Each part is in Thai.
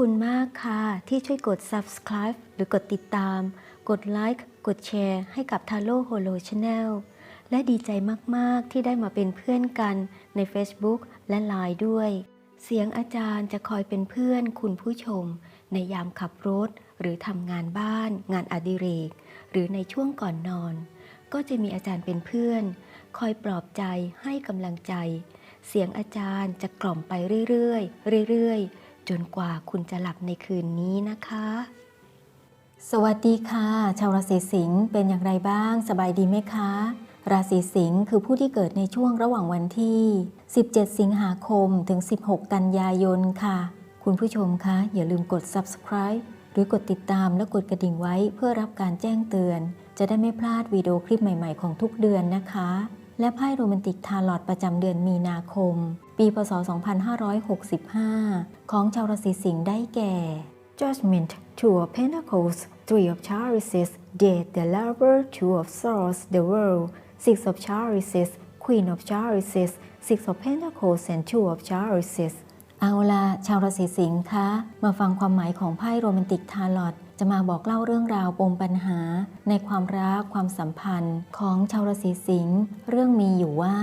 คุณมากค่ะ ที่ช่วยกด subscribe หรือกดติดตาม กดไลค์กดแชร์ให้กับ Taro Holo Channel และดีใจมาก ๆ ที่ได้มาเป็นเพื่อนกันใน Facebook และ Line ด้วย เสียงอาจารย์จะคอยเป็นเพื่อนคุณผู้ชม ในยามขับรถ หรือทำงานบ้าน งานอดิเรก หรือในช่วงก่อนนอน ก็จะมีอาจารย์เป็นเพื่อน คอยปลอบใจให้กำลังใจ เสียงอาจารย์จะกล่อมไปเรื่อยๆเรื่อยๆ จนกว่าคุณจะหลับในคืนนี้นะคะ สวัสดีค่ะ ชาวราศีสิงห์เป็นอย่างไรบ้าง สบายดีไหมคะ ราศีสิงห์คือผู้ที่เกิดในช่วงระหว่างวันที่ 17 สิงหาคมถึง 16 กันยายนค่ะ คุณผู้ชมคะ อย่าลืมกด subscribe หรือกดติดตามและกดกระดิ่งไว้เพื่อรับการแจ้งเตือน จะได้ไม่พลาดวิดีโอคลิปใหม่ ๆ ของทุกเดือนนะคะ และไพ่โรแมนติกทาลอตประจำเดือนมีนาคม ปีพศ 2565 ของชาวราศีสิงห์ได้แก่ Judgment Two of Pentacles Three of Chalices Death the Lover Two of Swords the World Six of Chalices Queen of Chalices Six of Pentacles and Two of Chalices เอาละชาวราศีสิงห์คะ มาฟังความหมายของไพ่โรแมนติกทาลอต จะมาบอกเล่าเรื่องราวปมปัญหา ในความรักความสัมพันธ์ของชาวราศีสิงห์เรื่องมีอยู่ว่า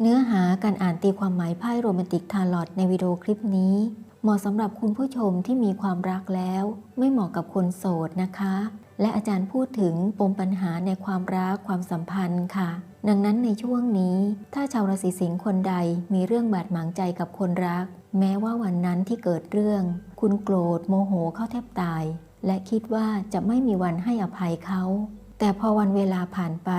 เนื้อหาการอ่านตีความหมายไพ่โรแมนติกทาร์ลอตในวิดีโอคลิปนี้ เหมาะสำหรับคุณผู้ชมที่มีความรักแล้ว ไม่เหมาะกับคนโสดนะคะ และอาจารย์พูดถึงปมปัญหาในความรักความสัมพันธ์ค่ะ ดังนั้นในช่วงนี้ ถ้าชาวราศีสิงห์คนใดมีเรื่องบาดหมางใจกับคนรัก แม้ว่าวันนั้นที่เกิดเรื่อง คุณโกรธโมโหเข้าแทบตาย และคิดว่าจะไม่มีวันให้อภัยเขา แต่พอวันเวลาผ่านไป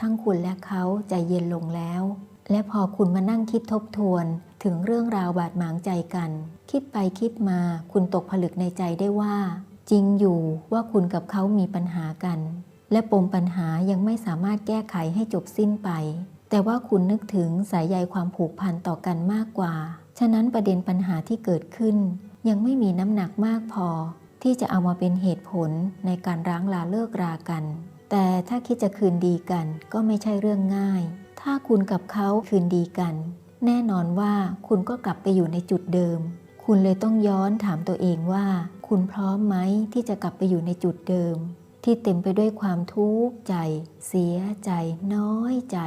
ทั้งคุณและเขาใจเย็นลงแล้ว และพอคุณมานั่งคิดทบทวนถึงเรื่องราวบาดหมางใจกัน คิดไปคิดมาคุณตกผลึกในใจได้ว่า จริงอยู่ว่าคุณกับเขามีปัญหากัน และปมปัญหายังไม่สามารถแก้ไขให้จบสิ้นไป แต่ว่าคุณนึกถึงสายใยความผูกพันต่อกันมากกว่า ฉะนั้นประเด็นปัญหาที่เกิดขึ้น ยังไม่มีน้ำหนักมากพอ ที่จะเอามาเป็นเหตุผลในการร้างลาเลิกรากัน แต่ถ้าคิดจะคืนดีกันก็ไม่ใช่เรื่องง่าย ถ้าคุณกับเขาคืนดีกัน แน่นอนว่าคุณก็กลับไปอยู่ในจุดเดิม คุณเลยต้องย้อนถามตัวเองว่า คุณพร้อมไหมที่จะกลับไปอยู่ในจุดเดิม ที่เต็มไปด้วยความทุกข์ใจ เสียใจ น้อยใจ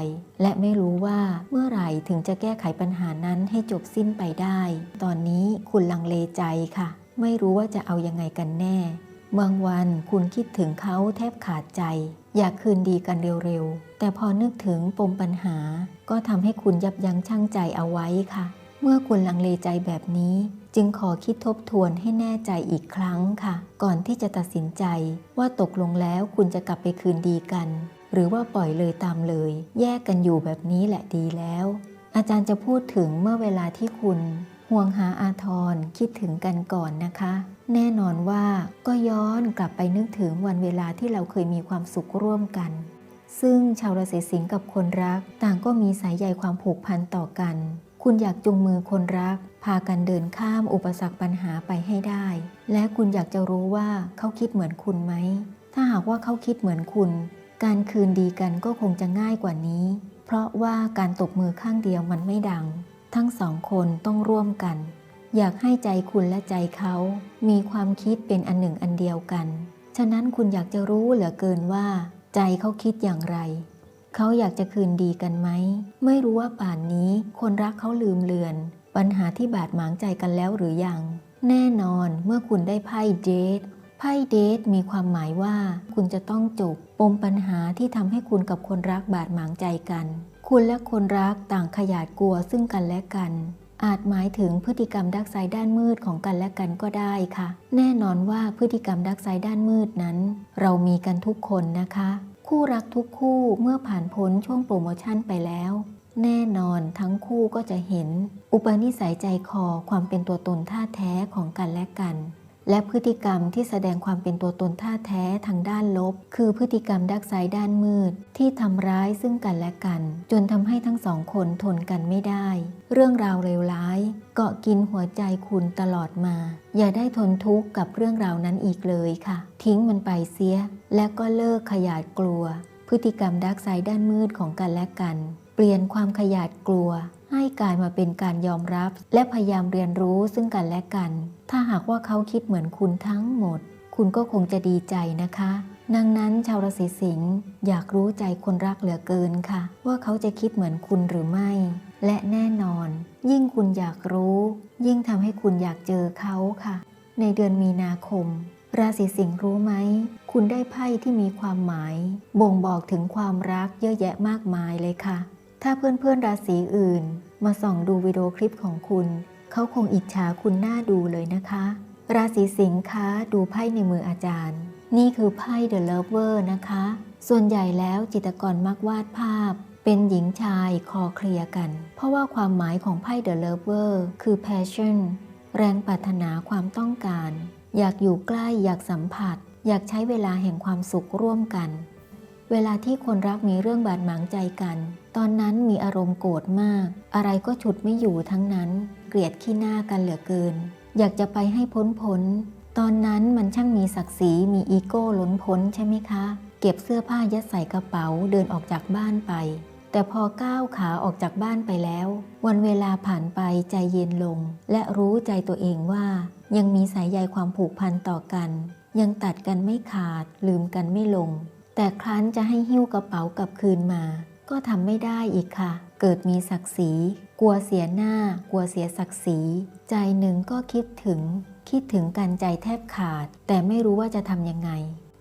และไม่รู้ว่าเมื่อไหร่ถึงจะแก้ไขปัญหานั้นให้จบสิ้นไปได้ ตอนนี้คุณลังเลใจค่ะ ไม่รู้ว่าจะเอายังไงกันแน่บางวันคุณคิดถึงเขาแทบขาดใจ อยากคืนดีกันเร็วๆ แต่พอนึกถึงปมปัญหา ก็ทำให้คุณยับยั้งชั่งใจเอาไว้ค่ะ เมื่อคุณลังเลใจแบบนี้ จึงขอคิดทบทวนให้แน่ใจอีกครั้งค่ะ ก่อนที่จะตัดสินใจว่าตกลงแล้วคุณจะกลับไปคืนดีกัน หรือว่าปล่อยเลยตามเลย แยกกันอยู่แบบนี้แหละดีแล้ว อาจารย์จะพูดถึงเมื่อเวลาที่คุณห่วงหาอาทรคิดถึงกันก่อนนะคะ แน่นอนว่าก็ย้อนกลับไปนึกถึงวันเวลาที่เราเคยมีความสุขร่วมกัน ซึ่งชาวราศีสิงห์กับคนรัก ต่างก็มีสายใยความผูกพันต่อกัน คุณอยากจูงมือคนรัก พากันเดินข้ามอุปสรรคปัญหาไปให้ได้ และคุณอยากจะรู้ว่าเขาคิดเหมือนคุณไหม ถ้าหากว่าเขาคิดเหมือนคุณ การคืนดีกันก็คงจะง่ายกว่านี้ เพราะว่าการตบมือข้างเดียวมันไม่ดัง ทั้งสองคนต้องร่วมกัน อยากให้ใจคุณและใจเขา มีความคิดเป็นอันหนึ่งอันเดียวกัน ฉะนั้นคุณอยากจะรู้เหลือเกินว่า ใจเขาคิดอย่างไร เขาอยากจะคืนดีกันไหม ไม่รู้ว่าป่านนี้คนรักเขาลืมเลือน ปัญหาที่บาดหมางใจกันแล้วหรือยัง แน่นอนเมื่อคุณได้ไพ่เดทไพ่เดทมีความหมายว่า คุณจะต้องจบปมปัญหาที่ทำให้คุณกับคนรักบาดหมางใจกัน คุณและคนรักต่างขยาดกลัวซึ่งกันและกัน อาจหมายถึงพฤติกรรมดักไซด้านมืดของกันและกันก็ได้ค่ะ แน่นอนว่าพฤติกรรมดักไซด้านมืดนั้น เรามีกันทุกคนนะคะ คู่รักทุกคู่เมื่อผ่านพ้นช่วงโปรโมชั่นไปแล้ว แน่นอนทั้งคู่ก็จะเห็น อุปนิสัยใจคอความเป็นตัวตนท่าแท้ของกันและกัน และพฤติกรรมที่แสดงความเป็นตัวตนท่าแท้ทางด้านลบ คือพฤติกรรมดักไซด้านมืด ที่ทำร้ายซึ่งกันและกัน จนทำให้ทั้งสองคนทนกันไม่ได้ เรื่องราวเลวร้าย เกาะกินหัวใจคุณตลอดมา อย่าได้ทนทุกข์กับเรื่องราวนั้นอีกเลยค่ะ ทิ้งมันไปเสีย และก็เลิกขยาดกลัว พฤติกรรมดักไซด้านมืดของกันและกัน เปลี่ยนความขยาดกลัว ให้กลายมาเป็นการยอมรับ และพยายามเรียนรู้ซึ่งกันและกัน ถ้าหากว่าเขาคิดเหมือนคุณทั้งหมด คุณก็คงจะดีใจนะคะ ดังนั้นชาวราศีสิงห์อยากรู้ใจคนรักเหลือเกินค่ะ ว่าเขาจะคิดเหมือนคุณหรือไม่ และแน่นอน ยิ่งคุณอยากรู้ ยิ่งทำให้คุณอยากเจอเขาค่ะ ในเดือนมีนาคมราศีสิงห์รู้ไหม คุณได้ไพ่ที่มีความหมาย บ่งบอกถึงความรักเยอะแยะมากมายเลยค่ะ ถ้าเพื่อนๆราศีอื่น มาส่องดูวิดีโอคลิปของคุณ เขาคงอิจฉาคุณหน้าดูเลยนะคะ ราศีสิงห์คะดูไพ่ในมืออาจารย์ นี่คือไพ่ The Lover นะคะ ส่วนใหญ่แล้วจิตกรมักวาดภาพ เป็นหญิงชายคอเคลียกัน เพราะว่าความหมายของไพ่ The Lover คือ passion แรงปรารถนาความต้องการ อยากอยู่ใกล้อยากสัมผัส อยากใช้เวลาแห่งความสุขร่วมกัน เวลาที่คนรักมีเรื่องบาดหมางใจกัน ตอนนั้นมีอารมณ์โกรธมาก อะไรก็ฉุดไม่อยู่ทั้งนั้น เกลียดขี้หน้ากันเหลือเกิน อยากจะไปให้พ้นพ้น ตอนนั้นมันช่างมีศักดิ์ศรีมีอีโก้ล้นพ้นใช่ไหมคะ เก็บเสื้อผ้ายัดใส่กระเป๋าเดินออกจากบ้านไป แต่พอก้าวขาออกจากบ้านไปแล้ว วันเวลาผ่านไปใจเย็นลง และรู้ใจตัวเองว่า ยังมีสายใยความผูกพันต่อกัน ยังตัดกันไม่ขาด ลืมกันไม่ลง แต่ครั้นจะให้หิ้วกระเป๋ากลับคืนมา ก็ทำไม่ได้อีกค่ะ เกิดมีศักดิ์ศรี กลัวเสียหน้า กลัวเสียศักดิ์ศรี ใจหนึ่งก็คิดถึง คิดถึงกันใจแทบขาด แต่ไม่รู้ว่าจะทำยังไง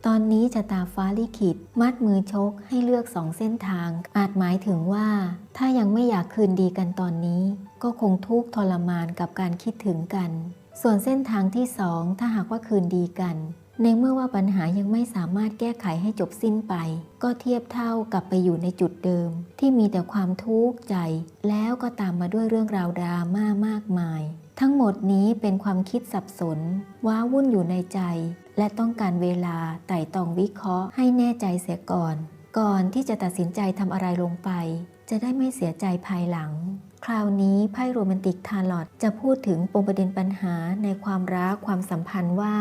ตอนนี้ชะตาฟ้าลิขิต มัดมือชกให้เลือกสองเส้นทาง อาจหมายถึงว่า ถ้ายังไม่อยากคืนดีกันตอนนี้ ก็คงทุกข์ทรมานกับการคิดถึงกัน ส่วนเส้นทางที่สองถ้าหากว่าคืนดีกัน ในเมื่อว่าปัญหายังไม่สามารถแก้ไขให้จบสิ้นไป ก็เทียบเท่ากับไปอยู่ในจุดเดิม ที่มีแต่ความทุกข์ใจ แล้วก็ตามมาด้วยเรื่องราวดราม่ามากมาย ทั้งหมดนี้เป็นความคิดสับสน ว้าวุ่นอยู่ในใจ และต้องการเวลาไต่ตองวิเคราะห์ให้แน่ใจเสียก่อน ก่อนที่จะตัดสินใจทำอะไรลงไป จะได้ไม่เสียใจภายหลังคราวนี้ไพ่โรแมนติกทาร์ลอตจะพูดถึงปมประเด็นปัญหาในความรักความสัมพันธ์ว่า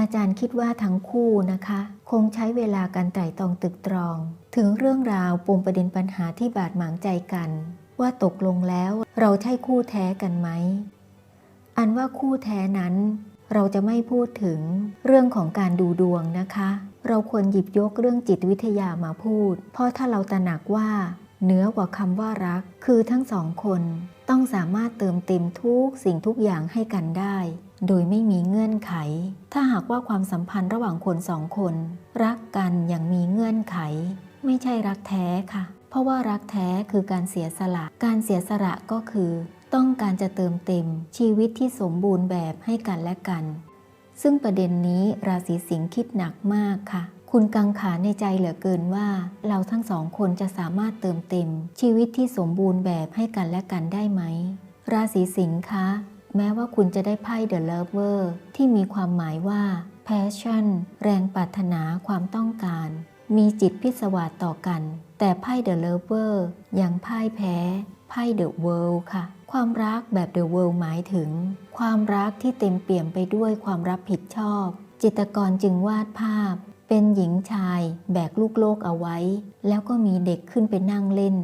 อาจารย์คิดว่าทั้งคู่นะคะ คงใช้เวลาการไต่ตองตึกตรอง ถึงเรื่องราวปมประเด็นปัญหาที่บาดหมางใจกัน ว่าตกลงแล้วเราใช่คู่แท้กันไหม อันว่าคู่แท้นั้น เราจะไม่พูดถึงเรื่องของการดูดวงนะคะ เราควรหยิบยกเรื่องจิตวิทยามาพูด เพราะถ้าเราตระหนักว่าเหนือกว่าคำว่ารัก คือทั้งสองคนต้องสามารถเติมเต็มทุกสิ่งทุกอย่างให้กันได้ โดยไม่มีเงื่อนไข ถ้าหากว่าความสัมพันธ์ระหว่างคนสองคน รักกันอย่างมีเงื่อนไข ไม่ใช่รักแท้ค่ะ เพราะว่ารักแท้คือการเสียสละ การเสียสละก็คือ ต้องการจะเติมเต็มชีวิตที่สมบูรณ์แบบให้กันและกัน ซึ่งประเด็นนี้ราศีสิงห์คิดหนักมากค่ะ คุณกังขาในใจเหลือเกินว่า เราทั้งสองคนจะสามารถเติมเต็ม ชีวิตที่สมบูรณ์แบบให้กันและกันได้ไหมราศีสิงห์คะ แม้ว่าคุณจะได้ไพ่ The Lover ที่มีความหมายว่า passion แรงปรารถนาความต้องการ มีจิตพิศวาสต่อกัน แต่ไพ่ The Lover ยังพ่ายแพ้ไพ่ The World ค่ะ ความรักแบบ The World หมายถึง ความรักที่เต็มเปี่ยมไปด้วยความรับผิดชอบ จิตกรจึงวาดภาพ เป็นหญิงชาย แบกลูกโลกเอาไว้ แล้วก็มีเด็กขึ้นไปนั่งเล่น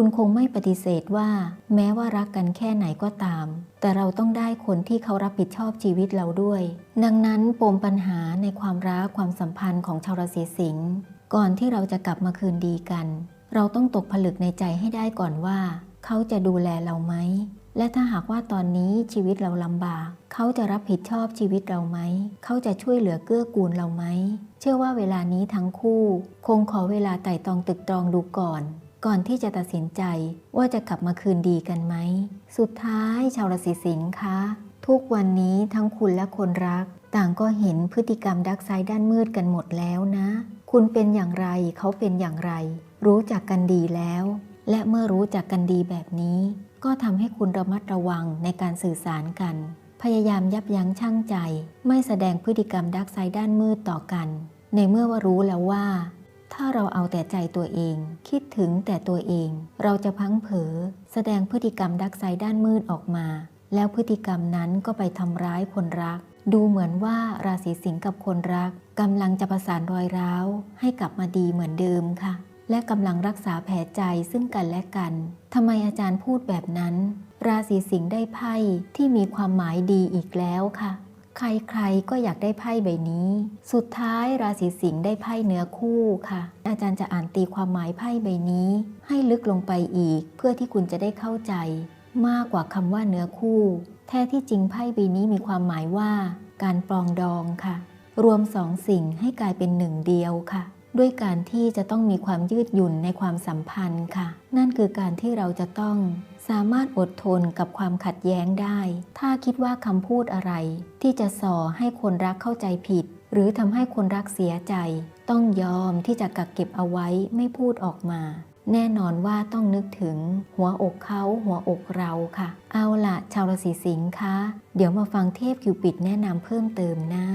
คุณคงไม่ปฏิเสธว่า แม้ว่ารักกันแค่ไหนก็ตาม แต่เราต้องได้คนที่เขารับผิดชอบชีวิตเราด้วย ดังนั้นปมปัญหาในความรักความสัมพันธ์ของชาวราศีสิงห์ก่อนที่เราจะกลับมาคืนดีกัน เราต้องตกผลึกในใจให้ได้ก่อนว่า เขาจะดูแลเราไหมและถ้าหากว่าตอนนี้ชีวิตเราลำบาก เขาจะรับผิดชอบชีวิตเราไหม เขาจะช่วยเหลือเกื้อกูลเราไหม เชื่อว่าเวลานี้ทั้งคู่ คงขอเวลาไต่ตองตึกตรองดูก่อน ก่อนที่จะตัดสินใจว่าจะกลับมาคืนดีกันไหม สุดท้ายชาวราศีสิงห์คะทุกวันนี้ทั้งคุณและคนรัก ต่างก็เห็นพฤติกรรมดักไซด์ด้านมืดกันหมดแล้วนะ คุณเป็นอย่างไรเขาเป็นอย่างไร รู้จักกันดีแล้ว และเมื่อรู้จักกันดีแบบนี้ ก็ทำให้คุณระมัดระวังในการสื่อสารกัน พยายามยับยั้งชั่งใจ ไม่แสดงพฤติกรรมดักไซด์ด้านมืดต่อกัน ในเมื่อว่ารู้แล้วว่า ถ้าเราเอาแต่ใจตัวเอง คิดถึงแต่ตัวเอง เราจะพังเผลอแสดงพฤติกรรมดักไซด์ด้านมืดออกมา แล้วพฤติกรรมนั้นก็ไปทำร้ายคนรัก ดูเหมือนว่าราศีสิงห์กับคนรักกำลังจะประสานรอยร้าว ให้กลับมาดีเหมือนเดิมค่ะ และกำลังรักษาแผลใจซึ่งกันและกันทำไมอาจารย์พูดแบบนั้น ราศีสิงห์ได้ไพ่ที่มีความหมายดีอีกแล้วค่ะ ใครๆก็อยากได้ไพ่ใบนี้ สุดท้ายราศีสิงห์ได้ไพ่เนื้อคู่ค่ะ อาจารย์จะอ่านตีความหมายไพ่ใบนี้ ให้ลึกลงไปอีก เพื่อที่คุณจะได้เข้าใจ มากกว่าคำว่าเนื้อคู่ แท้ที่จริงไพ่ใบนี้มีความหมายว่า การปลองดองค่ะ รวมสองสิ่งให้กลายเป็นหนึ่งเดียวค่ะ ด้วยการที่จะต้องมีความยืดหยุ่นในความสัมพันธ์ค่ะ นั่นคือการที่เราจะต้องสามารถอดทนกับความขัดแย้งได้ ถ้าคิดว่าคำพูดอะไร ที่จะส่อให้คนรักเข้าใจผิด หรือทำให้คนรักเสียใจ ต้องยอมที่จะกักเก็บเอาไว้ไม่พูดออกมา แน่นอนว่าต้องนึกถึงหัวอกเขาหัวอกเราค่ะ เอาละชาวราศีสิงค์คะ เดี๋ยวมาฟังเทพคิวปิดแนะนำเพิ่มเติมนะ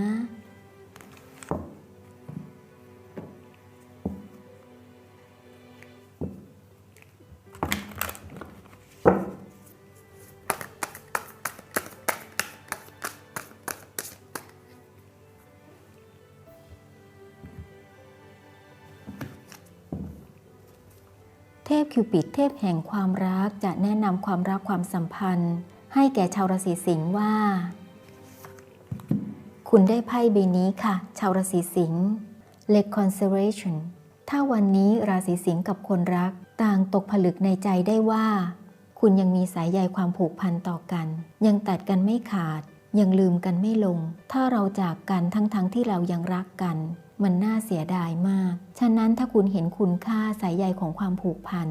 พคิวปิดเทพแห่งความรักจะแนะนำความรักความสัมพันธ์ ให้แก่ชาวราศีสิงห์ว่า คุณได้ไพ่ใบนี้ค่ะ ชาวราศีสิงห์ Reconciliation ถ้าวันนี้ราศีสิงห์กับคนรัก ต่างตกผลึกในใจได้ว่า คุณยังมีสายใยความผูกพันต่อกัน ยังตัดกันไม่ขาด ยังลืมกันไม่ลง ถ้าเราจากกันทั้งๆทที่เรายังรักกัน มันน่าเสียดายมาก ฉะนั้นถ้าคุณเห็นคุณค่าสายใยของความผูกพัน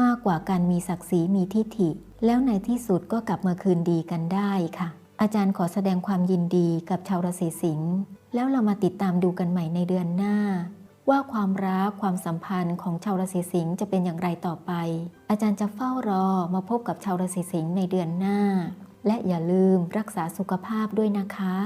มากกว่าการมีศักดิ์ศรีมีทิฐิ แล้วในที่สุดก็กลับมาคืนดีกันได้ค่ะ อาจารย์ขอแสดงความยินดีกับชาวราศีสิงห์ แล้วเรามาติดตามดูกันใหม่ในเดือนหน้า ว่าความรักความสัมพันธ์ของชาวราศีสิงห์จะเป็นอย่างไรต่อไป อาจารย์จะเฝ้ารอมาพบกับชาวราศีสิงห์ในเดือนหน้า และอย่าลืมรักษาสุขภาพด้วยนะคะ